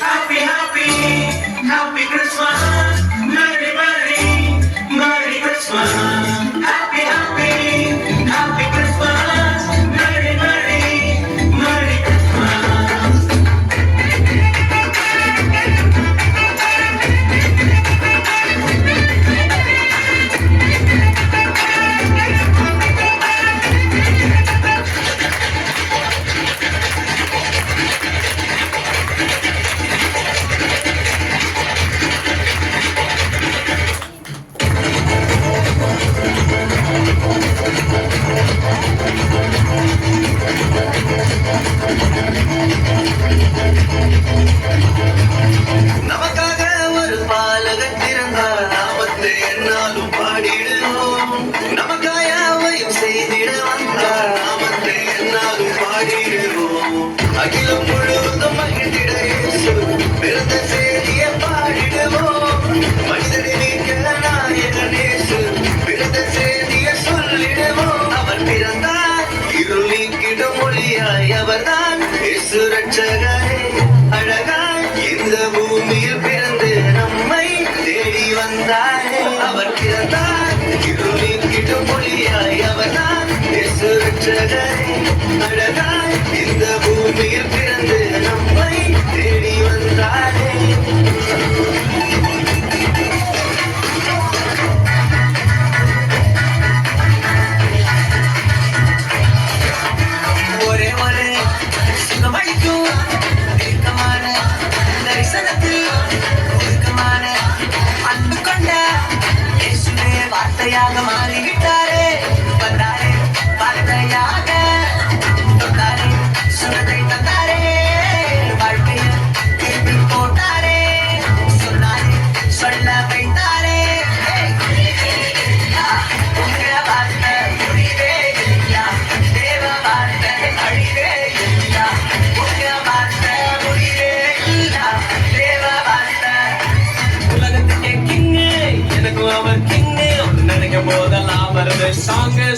Happy, happy, happy Christmas. அவர்தான் ரட்சகரே அழகாய் இந்த பூமியில் பிறந்து நம்மை தேடி வந்தாரே அவர் பிறந்தார் இருளின் கிட்ட மொழியாய் அவர்தான் ரட்சகரே Come on.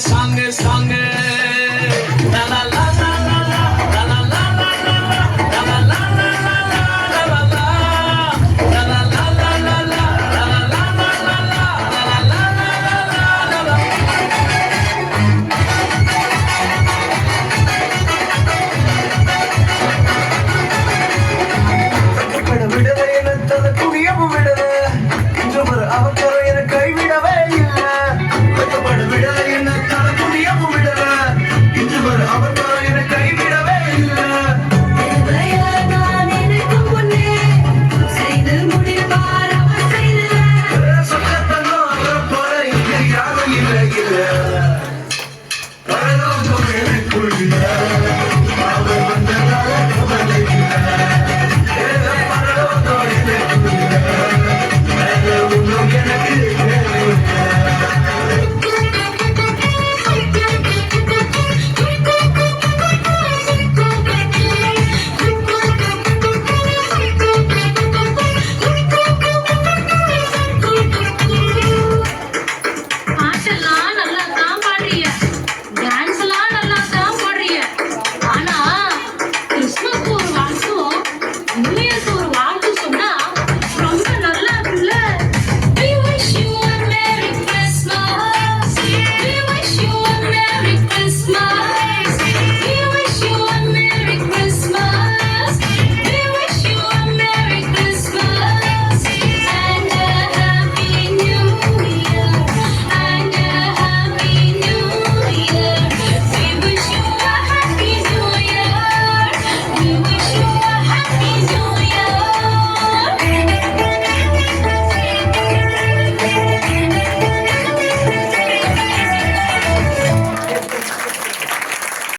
সঙ্গে সঙ্গে